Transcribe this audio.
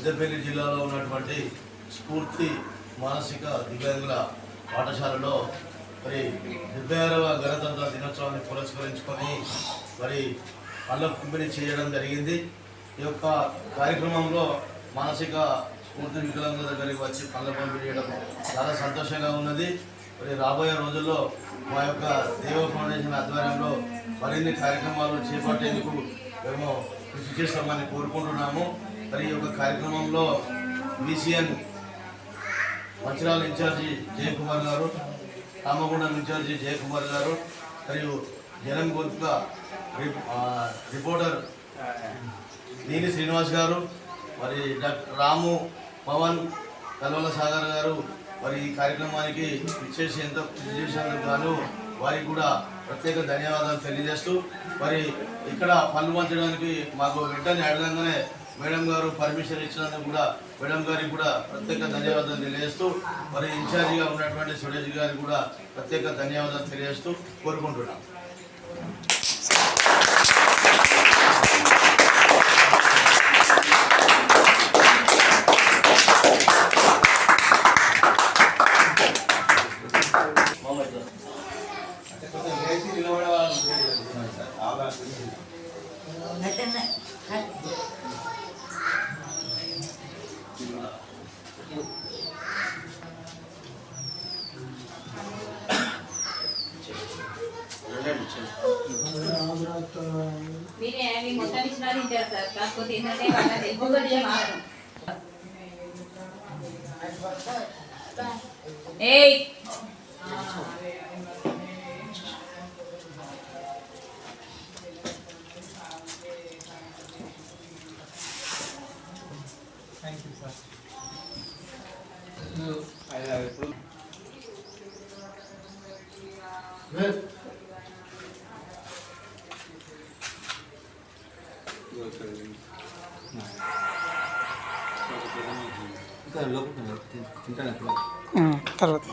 పెద్దపల్లి జిల్లాలో ఉన్నటువంటి స్ఫూర్తి మానసిక దివ్యాంగుల పాఠశాలలో మరి డెబ్బై ఆరవ గణతంత్ర దినోత్సవాన్ని పురస్కరించుకొని మరి పళ్ళ పంపిణీ చేయడం జరిగింది. ఈ యొక్క కార్యక్రమంలో మానసిక స్ఫూర్తి వికలాంగుల దగ్గరికి వచ్చి పళ్ళ పంపిణీ చేయడం చాలా సంతోషంగా ఉన్నది. మరి రాబోయే రోజుల్లో మా యొక్క దేవ ఫౌండేషన్ ఆధ్వర్యంలో మరిన్ని కార్యక్రమాలు చేపట్టేందుకు మేము కృషి చేస్తామని కోరుకుంటున్నాము. మరి ఈ యొక్క కార్యక్రమంలో బీసీఎన్ మంచిర్యాల ఇన్ఛార్జి జయకుమార్ గారు రామగుండం ఇన్ఛార్జి జయకుమార్ గారు మరియు జనం గొంతుక రి- రిపోర్టర్ నీలి శ్రీనివాస్ గారు మరి డాక్టర్ రాము పవన్ కల్వల సాగర్ గారు మరి ఈ కార్యక్రమానికి ఇచ్చేసి ఎంతో కృషి చేసినందుకు గాను వారికి కూడా ప్రత్యేక ధన్యవాదాలు తెలియజేస్తూ మరి ఇక్కడ పనులు పంచడానికి మాకు వెంటనే అడగంగానే మేడం గారు పర్మిషన్ ఇచ్చినందుకు కూడా మేడం గారికి కూడా ప్రత్యేక ధన్యవాదాలు తెలియజేస్తూ మరి ఇన్ఛార్జిగా ఉన్నటువంటి సురేష్ గారికి కూడా ప్రత్యేక ధన్యవాదాలు తెలియజేస్తూ కోరుకుంటున్నాం. మీరే మీ మొత్తం ఇచ్చినా తింటారు సార్ కాకపోతే ఏంటంటే వాళ్ళ ఎక్కువ మాత్రం ఏయ్ ఇంకా లోపల తింటాను తర్వాత